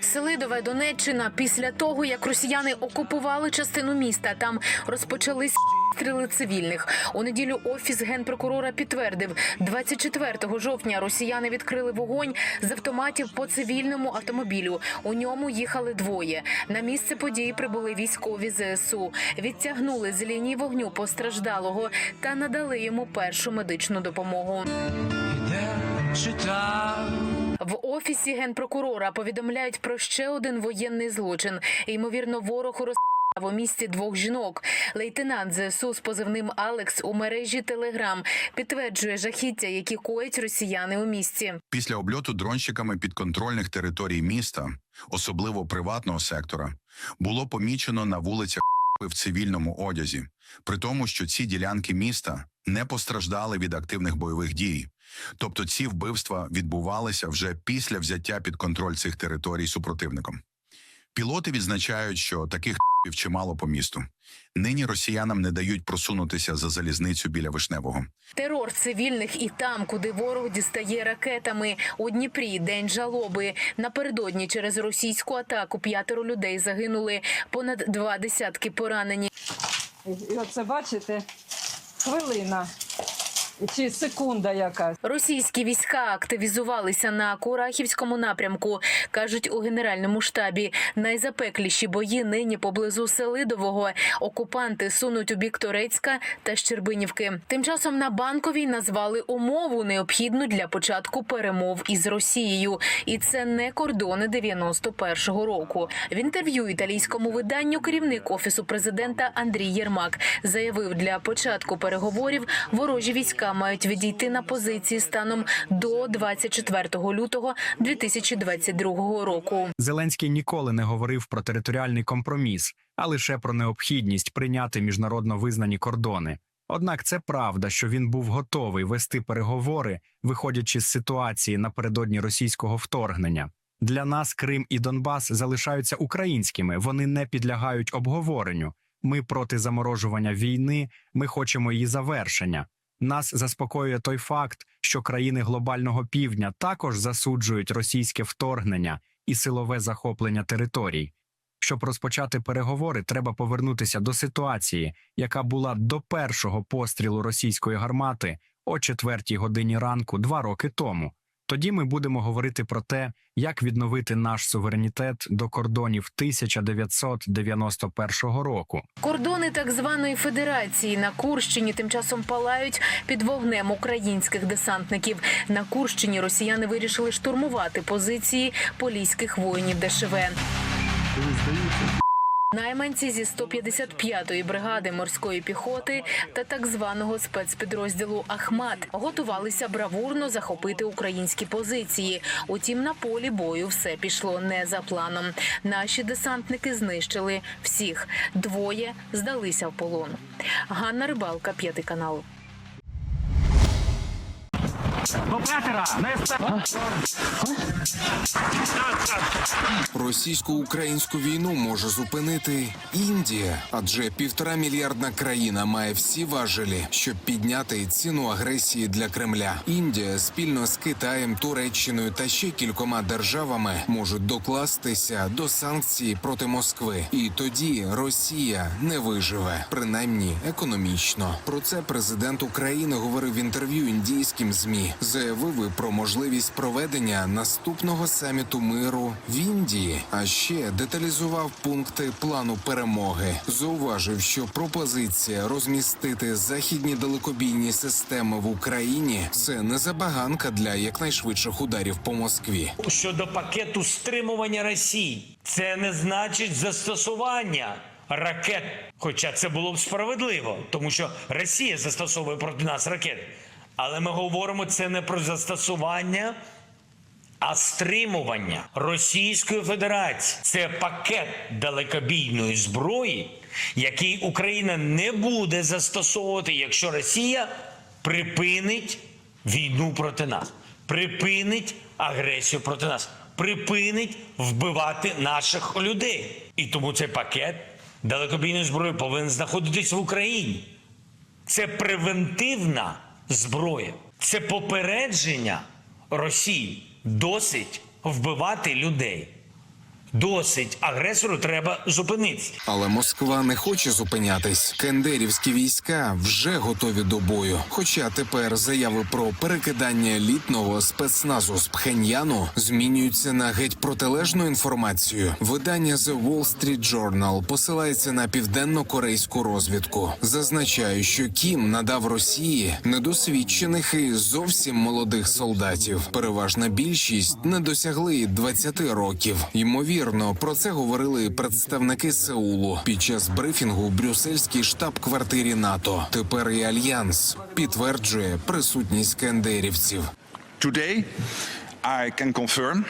Селидове Донеччина після того, як росіяни окупували частину міста, там розпочались стріли цивільних. У неділю офіс генпрокурора підтвердив, 24 жовтня росіяни відкрили вогонь з автоматів по цивільному автомобілю. У ньому їхали двоє. На місце події прибули військові ЗСУ, відтягнули з лінії вогню постраждалого та надали йому першу медичну допомогу. В офісі генпрокурора повідомляють про ще один воєнний злочин. Ймовірно, ворог розстріляв у місті двох жінок. Лейтенант ЗСУ з позивним Алекс у мережі Телеграм підтверджує жахіття, які коять росіяни у місті. Після обльоту дронщиками підконтрольних територій міста, особливо приватного сектора, було помічено на вулицях в цивільному одязі, при тому, що ці ділянки міста не постраждали від активних бойових дій. Тобто ці вбивства відбувалися вже після взяття під контроль цих територій супротивником. Пілоти відзначають, що таких чимало по місту. Нині росіянам не дають просунутися за залізницю біля вишневого. Терор цивільних і там, куди ворог дістає ракетами. У Дніпрі день жалоби. Напередодні через російську атаку п'ятеро людей загинули, понад два десятки поранені. І оце бачите, хвилина чи секунда якась. Російські війська активізувалися на Курахівському напрямку. кажуть у генеральному штабі. Найзапекліші бої нині поблизу Селидового. Окупанти сунуть у бік Торецька та Щербинівки. Тим часом на банковій назвали умову необхідну для початку перемов із Росією, і це не кордони 91-го року. В інтерв'ю італійському виданню керівник офісу президента Андрій Єрмак заявив, для початку переговорів ворожі війська мають відійти на позиції станом до 24 лютого 2022 року. Зеленський ніколи не говорив про територіальний компроміс, а лише про необхідність прийняти міжнародно визнані кордони. Однак це правда, що він був готовий вести переговори, виходячи з ситуації напередодні російського вторгнення. Для нас Крим і Донбас залишаються українськими, вони не підлягають обговоренню. Ми проти заморожування війни, ми хочемо її завершення. Нас заспокоює той факт, що країни глобального півдня також засуджують російське вторгнення і силове захоплення територій. Щоб розпочати переговори, треба повернутися до ситуації, яка була до першого пострілу російської гармати о четвертій годині ранку два роки тому. Тоді ми будемо говорити про те, як відновити наш суверенітет до кордонів 1991 року. Кордони так званої федерації на Курщині тим часом палають під вогнем українських десантників. На Курщині росіяни вирішили штурмувати позиції поліських воїнів ДШВ. Найманці зі 155-ї бригади морської піхоти та так званого спецпідрозділу Ахмат готувалися бравурно захопити українські позиції. Утім, на полі бою все пішло не за планом. Наші десантники знищили всіх. Двоє здалися в полон. Ганна Рибалка, п'ятий канал. Російсько-українську війну може зупинити Індія, адже півтора мільярдна країна має всі важелі, щоб підняти ціну агресії для Кремля. Індія спільно з Китаєм, Туреччиною та ще кількома державами можуть докластися до санкцій проти Москви, і тоді Росія не виживе, принаймні економічно. Про це президент України говорив в інтерв'ю індійським змі. Заявив про можливість проведення наступного саміту миру в Індії, а ще деталізував пункти плану перемоги. Зауважив, що пропозиція розмістити західні далекобійні системи в Україні це не забаганка для якнайшвидших ударів по Москві. щодо пакету стримування Росії. Це не значить застосування ракет. Хоча це було б справедливо, тому що Росія застосовує проти нас ракети. Але ми говоримо це не про застосування, а стримування Російської Федерації. Це пакет далекобійної зброї, який Україна не буде застосовувати, якщо Росія припинить війну проти нас, припинить агресію проти нас, припинить вбивати наших людей. І тому цей пакет далекобійної зброї повинен знаходитись в Україні. Це превентивна зброя, це попередження Росії. Досить вбивати людей. Досить агресору треба зупинитися. Але Москва не хоче зупинятись. Кендерівські війська вже готові до бою. Хоча тепер заяви про перекидання елітного спецназу з Пхеньяну змінюються на геть протилежну інформацію. Видання The Wall Street Journal посилається на південно-корейську розвідку. Зазначає, що Кім надав Росії недосвідчених і зовсім молодих солдатів. Переважна більшість не досягли й 20 років. Ймовірно, про це говорили представники Сеулу під час брифінгу в брюссельській штаб-квартирі НАТО. Тепер і альянс підтверджує присутність кендерівців. Today, I can confirm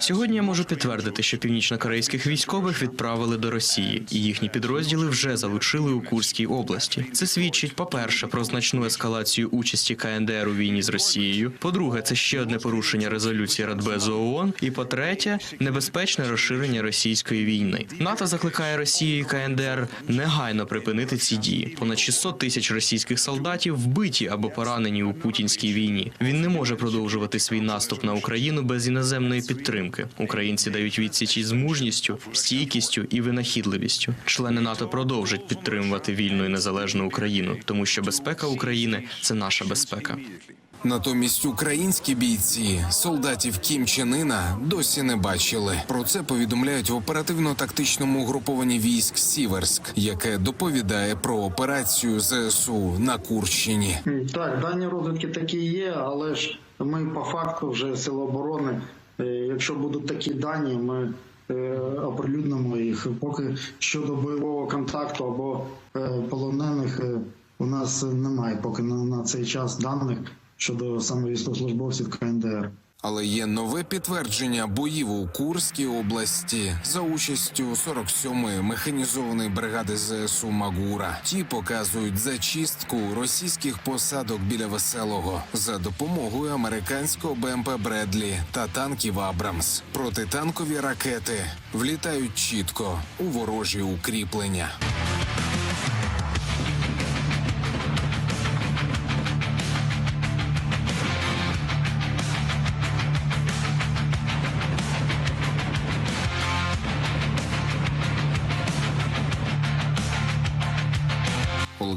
Сьогодні я можу підтвердити, що північнокорейських військових відправили до Росії, і їхні підрозділи вже залучили у Курській області. Це свідчить, по-перше, про значну ескалацію участі КНДР у війні з Росією. По-друге, це ще одне порушення резолюції Радбезу ООН. І по-третє, небезпечне розширення російської війни. НАТО закликає Росію і КНДР негайно припинити ці дії. Понад 600 тисяч російських солдатів вбиті або поранені у путінській війні. Він не може продовжувати свій наступ на Україну без іноземної підтримки. Українці дають відсіч із мужністю, стійкістю і винахідливістю. Члени НАТО продовжать підтримувати вільну і незалежну Україну, тому що безпека України це наша безпека. Натомість українські бійці солдатів Кім Чен Іна досі не бачили. Про це повідомляють в оперативно-тактичному угрупованні військ Сіверськ, яке доповідає про операцію ЗСУ на Курщині. Так, дані розвідки такі є, але ж ми по факту вже сили оборони. Е, Якщо будуть такі дані, ми е, оприлюднимо їх. Поки щодо бойового контакту або е, полонених у нас немає поки на цей час даних щодо саме військовослужбовців КНДР. Але є нове підтвердження боїв у Курській області за участю 47-ї механізованої бригади ЗСУ Магура. Ті показують зачистку російських посадок біля веселого за допомогою американського БМП Бредлі та танків Абрамс. Протитанкові ракети влітають чітко у ворожі укріплення.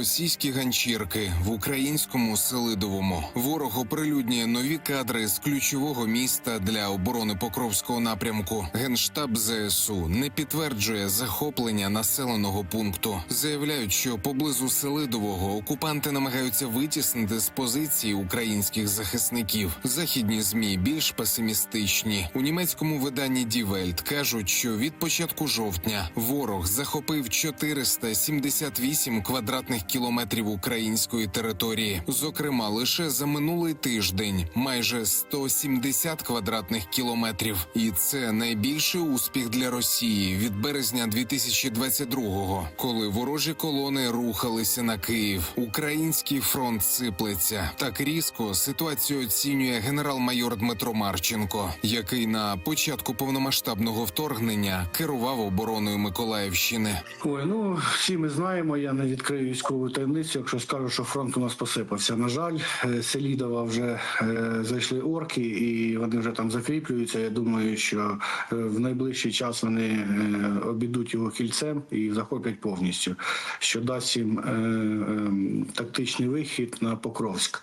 Російські ганчірки в українському Селидовому ворог оприлюднює нові кадри з ключового міста для оборони Покровського напрямку. Генштаб ЗСУ не підтверджує захоплення населеного пункту. Заявляють, що поблизу Селидового окупанти намагаються витіснити з позиції українських захисників. Західні змі більш песимістичні. У німецькому виданні Welt кажуть, що від початку жовтня ворог захопив 478 квадратних кілометрів української території. Зокрема, лише за минулий тиждень майже 170 квадратних кілометрів. І це найбільший успіх для Росії від березня 2022-го, коли ворожі колони рухалися на Київ. Український фронт сиплеться. Так різко ситуацію оцінює генерал-майор Дмитро Марченко, який на початку повномасштабного вторгнення керував обороною Миколаївщини. Ой, ну всі ми знаємо. Я не відкрию військову таємницю, якщо скажу, що фронт у нас посипався. На жаль, е, Селідова вже е, зайшли орки, і вони вже там закріплюються. Я думаю, що е, в найближчий час вони обійдуть його кільцем і захоплять повністю, що дасть їм е, е, тактичний вихід на Покровськ.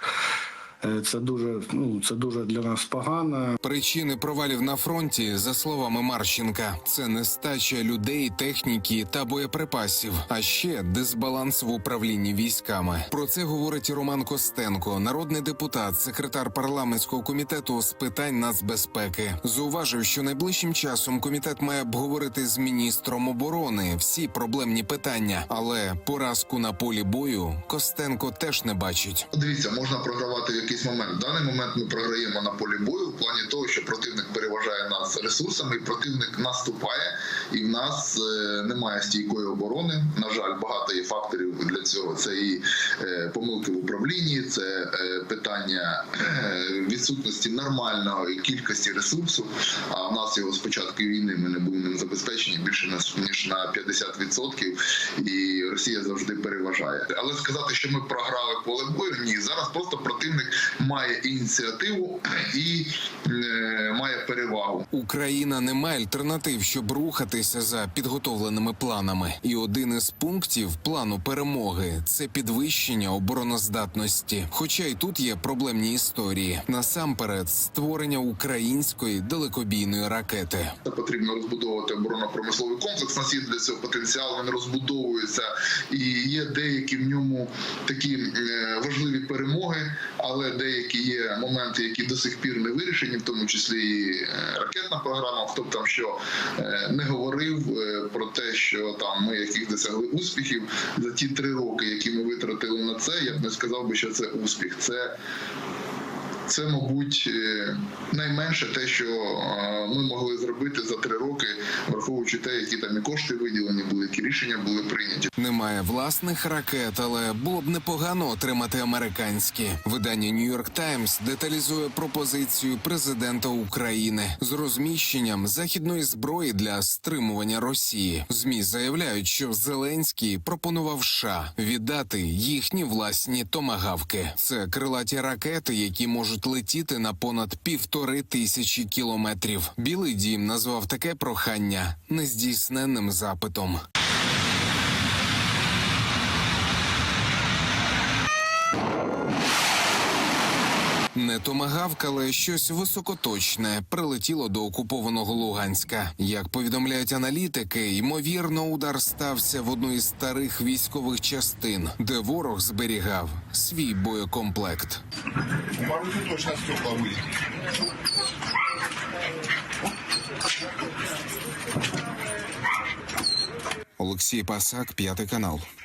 Е, Це дуже ну це дуже для нас погано. Причини провалів на фронті, за словами Марченка, це нестача людей, техніки та боєприпасів, а ще дисбаланс в управлінні військами. Про це говорить Роман Костенко, народний депутат, секретар парламентського комітету з питань нацбезпеки. Зауважив, що найближчим часом комітет має обговорити з міністром оборони всі проблемні питання, але поразку на полі бою Костенко теж не бачить. Дивіться, можна програвати якийсь момент. В даний момент ми програємо на полі бою в плані того, що противник переважає нас ресурсами, і противник наступає, і в нас е, немає стійкої оборони. На жаль, багато є факторів для цього. Це і е, помилки в управлінні, це е, питання відсутності нормальної кількості ресурсу. А в нас його з початку війни ми не були ним забезпечені більше ніж на 50%, і Росія завжди переважає. Але сказати, що ми програли поле бою, ні. Зараз просто противник має ініціативу і е, має перевагу. Україна не має альтернатив, щоб рухатися за підготовленими планами. І один із пунктів плану перемоги це підвищення обороноздатності. Хоча й тут є проблемні історії. Насамперед, створення української далекобійної ракети. Це потрібно розбудовувати оборонно-промисловий комплекс. Нас є для цього потенціал, він розбудовується, і є деякі в ньому такі е, важливі перемоги, але деякі є моменти, які до сих пір не вирішені, в тому числі і е, ракетна програма. Хто б там що е, не говорив е, про те, що там ми яких досягли успіхів за ті три роки, які ми витратили на це, я б не сказав би, що це успіх. Це це, мабуть, е, найменше те, що е, ми могли зробити за три роки, враховуючи те, які там і кошти виділені були, які рішення були прийняті. Немає власних ракет, але було б непогано отримати американські. Видання York Times деталізує пропозицію президента України з розміщенням західної зброї для стримування Росії. Змі заявляють, що Зеленський пропонував США віддати їхні власні томагавки. Це крилаті ракети, які можуть летіти на понад півтори тисячі кілометрів. Білий дім назвав таке прохання нездійсненним запитом. Не томагавк, але щось високоточне прилетіло до окупованого Луганська. Як повідомляють аналітики, ймовірно, удар стався в одну із старих військових частин, де ворог зберігав свій боєкомплект. Олексій Пасак, п'ятий канал.